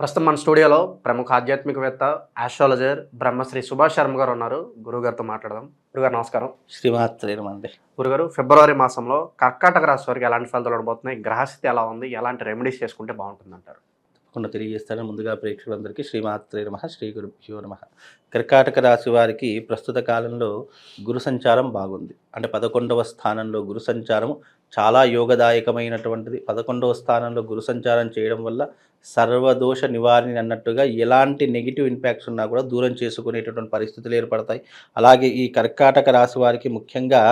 ప్రస్తుతం మన స్టూడియోలో ప్రముఖ ఆధ్యాత్మికవేత్త ఆస్ట్రాలజర్ బ్రహ్మశ్రీ సుభాష్ శర్మ గారు ఉన్నారు. గురుగారితో మాట్లాడదాం. గురుగారు నమస్కారం. శ్రీమాత్రేనమండి గురుగారు ఫిబ్రవరి మాసంలో కర్కాటక రాశి వారికి ఎలాంటి ఫలితాలు ఉండబోతున్నాయి? గ్రహస్థితి ఎలా ఉంది? ఎలాంటి రెమెడీస్ చేసుకుంటే బాగుంటుంది అంటారు తప్పకుండా తెలియజేస్తాను. ముందుగా ప్రేక్షకులందరికీ శ్రీమాత్రే నమ శ్రీ గురుభ్యో నమ. కర్కాటక రాశి వారికి ప్రస్తుత కాలంలో గురు సంచారం బాగుంది. అంటే పదకొండవ స్థానంలో గురు సంచారం చాలా యోగదాయకమైనటువంటిది. పదకొండవ స్థానంలో గురు సంచారం చేయడం వల్ల సర్వదోష నివారణ అన్నట్టుగా ఎలాంటి నెగిటివ్ ఇంపాక్ట్స్ ఉన్నా కూడా దూరం చేసుకునేటటువంటి పరిస్థితులు ఏర్పడతాయి. అలాగే ఈ కర్కాటక రాశి వారికి ముఖ్యంగా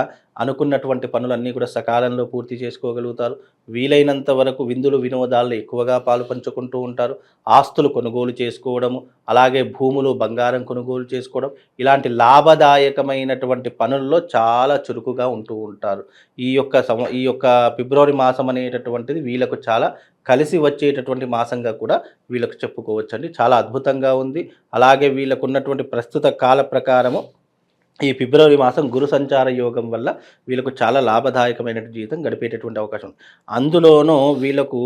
అనుకున్నటువంటి పనులన్నీ కూడా సకాలంలో పూర్తి చేసుకోగలుగుతారు. వీలైనంత వరకు విందులు వినోదాల్లో ఎక్కువగా పాలు పంచుకుంటూ ఉంటారు. ఆస్తులు కొనుగోలు చేసుకోవడము అలాగే భూములు బంగారం కొనుగోలు చేసుకోవడం ఇలాంటి లాభదాయకమైనటువంటి పనుల్లో చాలా చురుకుగా ఉంటూ ఉంటారు. ఈ యొక్క సమ ఈ యొక్క ఫిబ్రవరి మాసం అనేటటువంటిది వీళ్ళకు చాలా కలిసి వచ్చేటటువంటి మాసంగా కూడా వీళ్ళకు చెప్పుకోవచ్చండి. చాలా అద్భుతంగా ఉంది. అలాగే వీళ్ళకు ఉన్నటువంటి ప్రస్తుత కాల ప్రకారము ఈ ఫిబ్రవరి మాసం గురు సంచార యోగం వల్ల వీళ్ళకు చాలా లాభదాయకమైన జీవితం గడిపేటటువంటి అవకాశం ఉంది. అందులోనూ వీళ్ళకు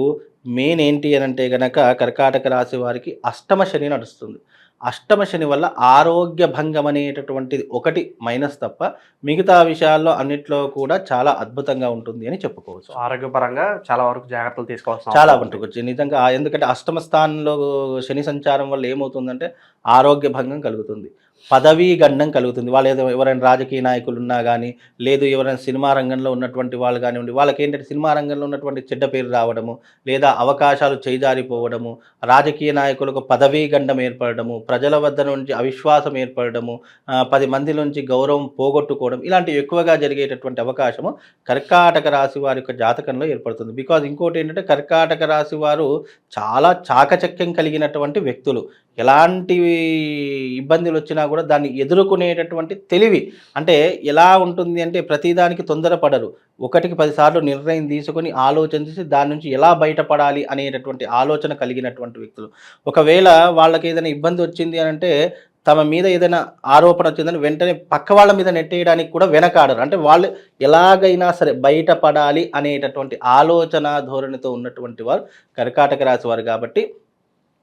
మెయిన్ ఏంటి అని అంటే గనక కర్కాటక రాశి వారికి అష్టమ శని నడుస్తుంది. అష్టమ శని వల్ల ఆరోగ్య భంగం అనేటటువంటిది ఒకటి మైనస్ తప్ప మిగతా విషయాల్లో అన్నిట్లో కూడా చాలా అద్భుతంగా ఉంటుంది అని చెప్పుకోవచ్చు ఆరోగ్యపరంగా చాలా వరకు జాగ్రత్తలు తీసుకోవాల్సిన చాలా. ఉంటుంది నిజంగా ఎందుకంటే అష్టమ స్థానంలో శని సంచారం వల్ల ఏమవుతుందంటే ఆరోగ్య భంగం కలుగుతుంది పదవీ గండం కలుగుతుంది. వాళ్ళు ఏదో ఎవరైనా రాజకీయ నాయకులు ఉన్నా కానీ లేదు ఎవరైనా సినిమా రంగంలో ఉన్నటువంటి వాళ్ళు కానివ్వండి వాళ్ళకి ఏంటంటే సినిమా రంగంలో ఉన్నటువంటి చెడ్డ పేరు రావడము లేదా అవకాశాలు చేజారిపోవడము రాజకీయ నాయకులకు పదవీ గండం ఏర్పడము ప్రజల వద్ద నుంచి అవిశ్వాసం ఏర్పడము పది మంది నుంచి గౌరవం పోగొట్టుకోవడం ఇలాంటివి ఎక్కువగా జరిగేటటువంటి అవకాశము కర్కాటక రాశి వారి యొక్క జాతకంలో ఏర్పడుతుంది. బికాజ్ ఇంకోటి ఏంటంటే కర్కాటక రాశి వారు చాలా చాకచక్యం కలిగినటువంటి వ్యక్తులు. ఎలాంటి ఇబ్బందులు వచ్చినా కూడా దాన్ని ఎదుర్కొనేటటువంటి తెలివి. అంటే ఎలా ఉంటుంది అంటే ప్రతిదానికి తొందరపడరు. ఒకటికి పదిసార్లు నిర్ణయం తీసుకొని ఆలోచన చేసి దాని నుంచి ఎలా బయటపడాలి అనేటటువంటి ఆలోచన కలిగినటువంటి వ్యక్తులు. ఒకవేళ వాళ్ళకి ఏదైనా ఇబ్బంది వచ్చింది అని అంటే తమ మీద ఏదైనా ఆరోపణ వచ్చిందని వెంటనే పక్క వాళ్ళ మీద నెట్టేయడానికి కూడా వెనకాడరు. అంటే వాళ్ళు ఎలాగైనా సరే బయటపడాలి అనేటటువంటి ఆలోచన ధోరణితో ఉన్నటువంటి వారు కర్కాటక రాశి వారు కాబట్టి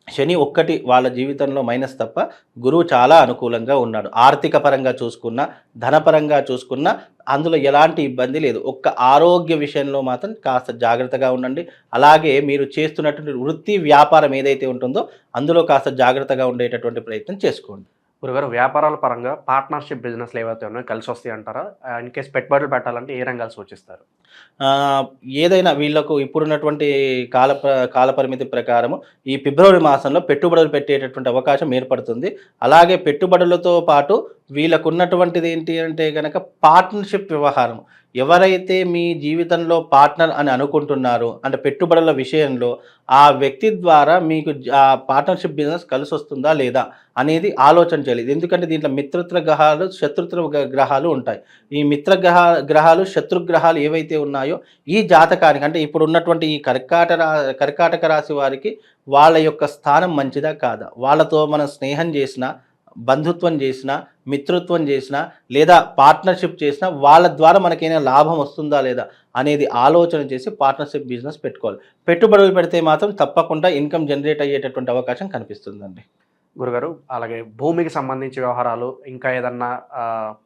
శని ఒక్కటి వాళ్ళ జీవితంలో మైనస్ తప్ప గురువు చాలా అనుకూలంగా ఉన్నాడు. ఆర్థిక పరంగా చూసుకున్నా ధనపరంగా చూసుకున్నా అందులో ఎలాంటి ఇబ్బంది లేదు. ఒక్క ఆరోగ్య విషయంలో మాత్రం కాస్త జాగ్రత్తగా ఉండండి. అలాగే మీరు చేస్తున్నటువంటి వృత్తి వ్యాపారం ఏదైతే ఉంటుందో అందులో కాస్త జాగ్రత్తగా ఉండేటటువంటి ప్రయత్నం చేసుకోండి. గురుగారు వ్యాపారాల పరంగా పార్ట్నర్షిప్ బిజినెస్లు ఏవైతే ఉన్నాయో కలిసి వస్తాయి అంటారా? ఇన్ కేస్ పెట్టుబడులు పెట్టాలంటే ఏ రంగాలు సూచిస్తారు? ఏదైనా వీళ్ళకు ఇప్పుడున్నటువంటి కాల కాలపరిమితి ప్రకారం ప్రకారము ఈ ఫిబ్రవరి మాసంలో పెట్టుబడులు పెట్టేటటువంటి అవకాశం ఏర్పడుతుంది. అలాగే పెట్టుబడులతో పాటు వీళ్ళకున్నటువంటిది ఏంటి అంటే కనుక పార్ట్నర్షిప్ వ్యవహారం. ఎవరైతే మీ జీవితంలో పార్ట్నర్ అని అనుకుంటున్నారో అంటే పెట్టుబడుల విషయంలో ఆ వ్యక్తి ద్వారా మీకు ఆ పార్ట్నర్షిప్ బిజినెస్ కలిసి వస్తుందా లేదా అనేది ఆలోచన చేయలేదు. ఎందుకంటే దీంట్లో మిత్రత్వ గ్రహాలు శత్రుత్వ గ్రహాలు ఉంటాయి. ఈ మిత్ర గ్రహ గ్రహాలు శత్రు గ్రహాలు ఏవైతే ఉన్నాయో ఈ జాతకానికి అంటే ఇప్పుడు ఉన్నటువంటి ఈ కర్కాట రా కర్కాటక రాశి వారికి వాళ్ళ యొక్క స్థానం మంచిదా కాదా? వాళ్ళతో మనం స్నేహం చేసినా బంధుత్వం చేసినా మిత్రత్వం చేసినా లేదా పార్ట్నర్షిప్ చేసినా వాళ్ళ ద్వారా మనకైనా లాభం వస్తుందా లేదా అనేది ఆలోచన చేసి పార్ట్నర్షిప్ బిజినెస్ పెట్టుకోవాలి. పెట్టుబడులు పెడితే మాత్రం తప్పకుండా ఇన్కమ్ జనరేట్ అయ్యేటటువంటి అవకాశం కనిపిస్తుందండి. గురుగారు అలాగే భూమికి సంబంధించి వ్యవహారాలు ఇంకా ఏదన్నా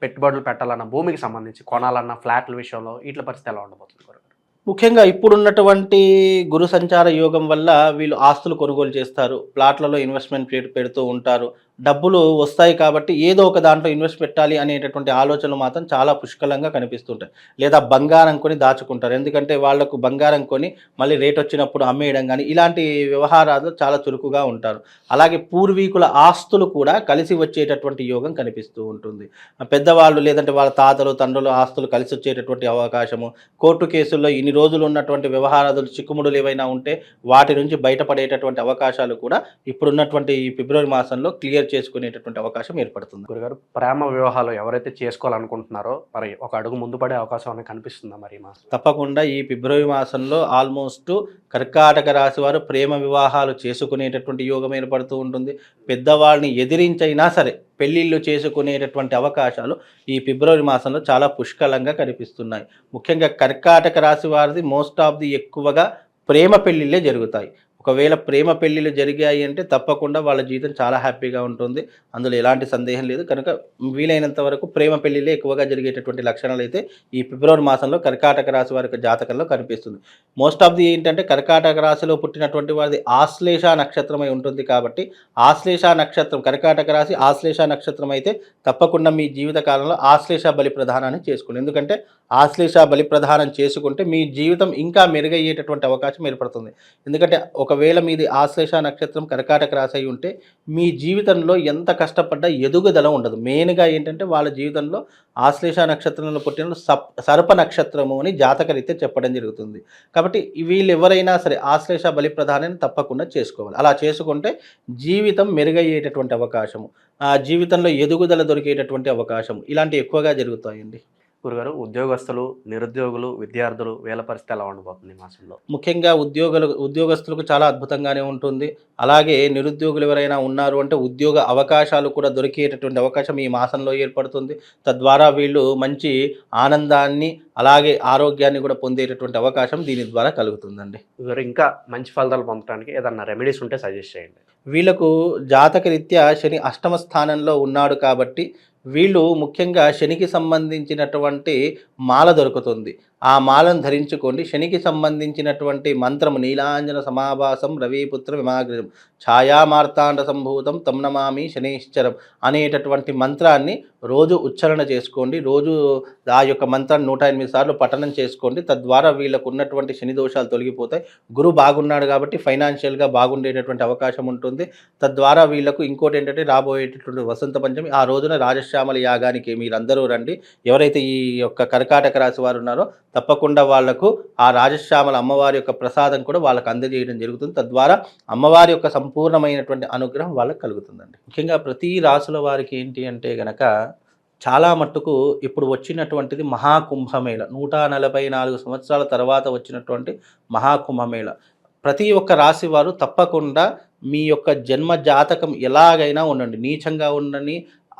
పెట్టుబడులు పెట్టాలన్న భూమికి సంబంధించి కొనాలన్న ఫ్లాట్ల విషయంలో వీటి పరిస్థితి ఎలా ఉండబోతుంది గురుగారు? ముఖ్యంగా ఇప్పుడున్నటువంటి గురు సంచార యోగం వల్ల వీళ్ళు ఆస్తులు కొనుగోలు చేస్తారు ప్లాట్లలో ఇన్వెస్ట్మెంట్ పెడుతూ ఉంటారు డబ్బులు వస్తాయి కాబట్టి ఏదో ఒక దాంట్లో ఇన్వెస్ట్ పెట్టాలి అనేటటువంటి ఆలోచనలు మాత్రం చాలా పుష్కలంగా కనిపిస్తుంటాయి. లేదా బంగారం కొని దాచుకుంటారు. ఎందుకంటే వాళ్ళకు బంగారం కొని మళ్ళీ రేట్ వచ్చినప్పుడు అమ్మేయడం కానీ ఇలాంటి వ్యవహారాలు చాలా చురుకుగా ఉంటారు. అలాగే పూర్వీకుల ఆస్తులు కూడా కలిసి వచ్చేటటువంటి యోగం కనిపిస్తూ ఉంటుంది. పెద్దవాళ్ళు లేదంటే వాళ్ళ తాతలు తండ్రులు ఆస్తులు కలిసి వచ్చేటటువంటి అవకాశము కోర్టు కేసుల్లో ఇన్ని రోజులు ఉన్నటువంటి వ్యవహారాలు చిక్కుముడులు ఏవైనా ఉంటే వాటి నుంచి బయటపడేటటువంటి అవకాశాలు కూడా ఇప్పుడున్నటువంటి ఈ ఫిబ్రవరి మాసంలో క్లియర్ చేసుకునేటటువంటి అవకాశం ఏర్పడుతుంది. గురుగారు ప్రేమ వివాహాలు ఎవరైతే చేసుకోవాలనుకుంటున్నారో మరి ఒక అడుగు ముందు పడే అవకాశం అనేది కనిపిస్తుందా మరి మాసం? తప్పకుండా ఈ ఫిబ్రవరి మాసంలో ఆల్మోస్ట్ కర్కాటక రాశి వారు ప్రేమ వివాహాలు చేసుకునేటటువంటి యోగం ఏర్పడుతూ ఉంటుంది. పెద్దవాళ్ళని ఎదిరించైనా సరే పెళ్ళిళ్ళు చేసుకునేటటువంటి అవకాశాలు ఈ ఫిబ్రవరి మాసంలో చాలా పుష్కలంగా కనిపిస్తున్నాయి. ముఖ్యంగా కర్కాటక రాశి వారిది మోస్ట్ ఆఫ్ ది ఎక్కువగా ప్రేమ పెళ్ళిళ్ళే జరుగుతాయి. ఒకవేళ ప్రేమ పెళ్ళిళ్ళు జరిగాయి అంటే తప్పకుండా వాళ్ళ జీవితం చాలా హ్యాపీగా ఉంటుంది. అందులో ఎలాంటి సందేహం లేదు. కనుక వీలైనంత వరకు ప్రేమ పెళ్ళిళ్ళే ఎక్కువగా జరిగేటటువంటి లక్షణాలు అయితే ఈ ఫిబ్రవరి మాసంలో కర్కాటక రాశి వారి జాతకంలో కనిపిస్తుంది. మోస్ట్ ఆఫ్ ది ఏంటంటే కర్కాటక రాశిలో పుట్టినటువంటి వారిది ఆశ్లేష నక్షత్రమై ఉంటుంది కాబట్టి ఆశ్లేష నక్షత్రం కర్కాటక రాశి ఆశ్లేష నక్షత్రం అయితే తప్పకుండా మీ జీవిత కాలంలో ఆశ్లేష బలి ప్రధానాన్ని చేసుకోండి ఎందుకంటే ఆశ్లేష బలి ప్రధానం చేసుకుంటే మీ జీవితం ఇంకా మెరుగయ్యేటటువంటి అవకాశం ఏర్పడుతుంది. ఎందుకంటే ఒక ఒకవేళ మీది ఆశ్లేష నక్షత్రం కర్కాటక రాశి అయి ఉంటే మీ జీవితంలో ఎంత కష్టపడ్డా ఎదుగుదల ఉండదు. మెయిన్గా ఏంటంటే వాళ్ళ జీవితంలో ఆశ్లేష నక్షత్రంలో పుట్టిన సప్ సర్ప నక్షత్రము అని జాతకరీత్యా చెప్పడం జరుగుతుంది. కాబట్టి వీళ్ళు ఎవరైనా సరే ఆశ్లేష బలి ప్రధానాన్ని తప్పకుండా చేసుకోవాలి. అలా చేసుకుంటే జీవితం మెరుగయ్యేటటువంటి అవకాశము ఆ జీవితంలో ఎదుగుదల దొరికేటటువంటి అవకాశం ఇలాంటివి ఎక్కువగా జరుగుతాయండి. గురుగారు ఉద్యోగస్తులు నిరుద్యోగులు విద్యార్థులు వీళ్ళ పరిస్థితి ఎలా ఉండబోతుంది మాసంలో? ముఖ్యంగా ఉద్యోగులు ఉద్యోగస్తులకు చాలా అద్భుతంగానే ఉంటుంది. అలాగే నిరుద్యోగులు ఎవరైనా ఉన్నారు అంటే ఉద్యోగ అవకాశాలు కూడా దొరికేటటువంటి అవకాశం ఈ మాసంలో ఏర్పడుతుంది. తద్వారా వీళ్ళు మంచి ఆనందాన్ని అలాగే ఆరోగ్యాన్ని కూడా పొందేటటువంటి అవకాశం దీని ద్వారా కలుగుతుందండి. ఇంకా మంచి ఫలితాలు పొందడానికి ఏదన్నా రెమెడీస్ ఉంటే సజెస్ట్ చేయండి. వీళ్ళకు జాతక రీత్యా శని అష్టమ స్థానంలో ఉన్నాడు కాబట్టి వీళ్ళు ముఖ్యంగా శనికి సంబంధించినటువంటి మాల దొరుకుతుంది. ఆ మాలను ధరించుకోండి. శనికి సంబంధించినటువంటి మంత్రము నీలాంజన సమాభాసం రవిపుత్ర విమాగ్రజం ఛాయామార్తాండ సంభూతం తమ్నమామి శనీశ్చరం అనేటటువంటి మంత్రాన్ని రోజు ఉచ్చారణ చేసుకోండి. రోజు ఆ యొక్క మంత్రాన్ని నూట ఎనిమిది సార్లు పఠనం చేసుకోండి. తద్వారా వీళ్ళకు ఉన్నటువంటి శని దోషాలు తొలగిపోతాయి. గురువు బాగున్నాడు కాబట్టి ఫైనాన్షియల్గా బాగుండేటటువంటి అవకాశం ఉంటుంది. తద్వారా వీళ్ళకు ఇంకోటి ఏంటంటే రాబోయేటటువంటి వసంత పంచమి ఆ రోజున రాజశ్యామల యాగానికి మీరందరూ రండి. ఎవరైతే ఈ యొక్క కర్కాటక రాశి వారు ఉన్నారో తప్పకుండా వాళ్ళకు ఆ రాజశ్యామల అమ్మవారి యొక్క ప్రసాదం కూడా వాళ్ళకు అందజేయడం జరుగుతుంది. తద్వారా అమ్మవారి యొక్క సంపూర్ణమైనటువంటి అనుగ్రహం వాళ్ళకి కలుగుతుందండి. ముఖ్యంగా ప్రతి రాసుల వారికి ఏంటి అంటే గనక చాలా మట్టుకు ఇప్పుడు వచ్చినటువంటిది మహాకుంభమేళ. నూట నలభై నాలుగు సంవత్సరాల తర్వాత వచ్చినటువంటి మహాకుంభమేళ. ప్రతి ఒక్క రాశి వారు తప్పకుండా మీ యొక్క జన్మ జాతకం ఎలాగైనా ఉండండి. నీచంగా ఉండని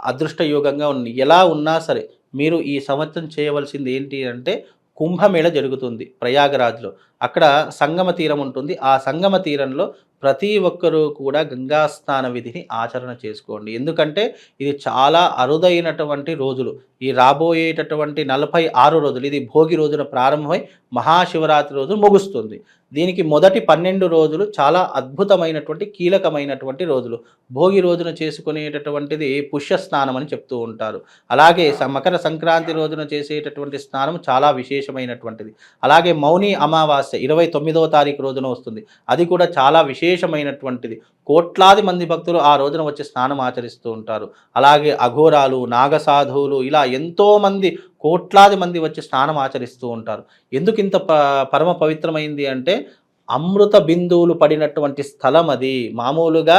అదృష్టయోగంగా ఉండండి. ఎలా ఉన్నా సరే మీరు ఈ సంవత్సరం చేయవలసింది ఏంటి అంటే కుంభమేళ జరుగుతుంది ప్రయాగరాజ్లో. అక్కడ సంగమ తీరం ఉంటుంది. ఆ సంగమ తీరంలో ప్రతి ఒక్కరూ కూడా గంగా స్నాన విధిని ఆచరణ చేసుకోండి. ఎందుకంటే ఇది చాలా అరుదైనటువంటి రోజులు. ఈ రాబోయేటటువంటి నలభై ఆరు రోజులు ఇది భోగి రోజున ప్రారంభమై మహాశివరాత్రి రోజు ముగుస్తుంది. దీనికి మొదటి పన్నెండు రోజులు చాలా అద్భుతమైనటువంటి కీలకమైనటువంటి రోజులు. భోగి రోజున చేసుకునేటటువంటిది పుష్య స్నానం అని చెప్తూ ఉంటారు. అలాగే మకర సంక్రాంతి రోజున చేసేటటువంటి స్నానం చాలా విశేషమైనటువంటిది. అలాగే మౌని అమావాస్య ఇరవై తొమ్మిదవ తారీఖు రోజున వస్తుంది. అది కూడా చాలా విశేషమైనటువంటిది. కోట్లాది మంది భక్తులు ఆ రోజున వచ్చి స్నానం ఆచరిస్తూ ఉంటారు. అలాగే అఘోరాలు నాగసాధువులు ఇలా ఎంతోమంది కోట్లాది మంది వచ్చి స్నానం ఆచరిస్తూ ఉంటారు. ఎందుకు ఇంత ప పరమ పవిత్రమైంది అంటే అమృత బిందువులు పడినటువంటి స్థలం అది. మామూలుగా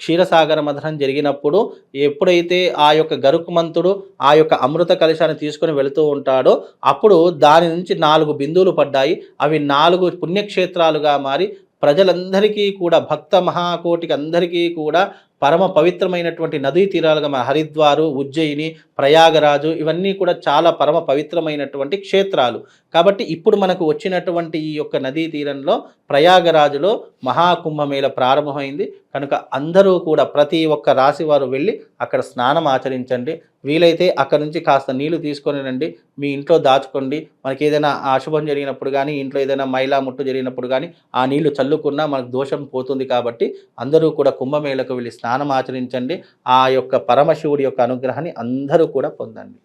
క్షీరసాగర మథనం జరిగినప్పుడు ఎప్పుడైతే ఆ యొక్క గరుకుమంతుడు ఆ యొక్క అమృత కలశాన్ని తీసుకొని వెళుతూ ఉంటాడో అప్పుడు దాని నుంచి నాలుగు బిందువులు పడ్డాయి. అవి నాలుగు పుణ్యక్షేత్రాలుగా మారి ప్రజలందరికీ కూడా భక్త మహాకోటికి అందరికీ కూడా పరమ పవిత్రమైనటువంటి నదీ తీరాలుగా మన హరిద్వారు ఉజ్జయిని ప్రయాగరాజు ఇవన్నీ కూడా చాలా పరమ పవిత్రమైనటువంటి క్షేత్రాలు. కాబట్టి ఇప్పుడు మనకు వచ్చినటువంటి ఈ యొక్క నదీ తీరంలో ప్రయాగరాజులో మహాకుంభమేళ ప్రారంభమైంది. కనుక అందరూ కూడా ప్రతి ఒక్క రాశి వారు వెళ్ళి అక్కడ స్నానం ఆచరించండి. వీలైతే అక్కడ నుంచి కాస్త నీళ్ళు తీసుకొని రండి. మీ ఇంట్లో దాచుకోండి. మనకి ఏదైనా అశుభం జరిగినప్పుడు కానీ ఇంట్లో ఏదైనా మైలా ముట్టు జరిగినప్పుడు కానీ ఆ నీళ్ళు చల్లుకున్నా మనకు దోషం పోతుంది కాబట్టి అందరూ కూడా కుంభమేళకు వెళ్ళి స్నానం ఆచరించండి. ఆ యొక్క పరమశివుడి యొక్క అనుగ్రహాన్ని అందరూ కూడా పొందండి.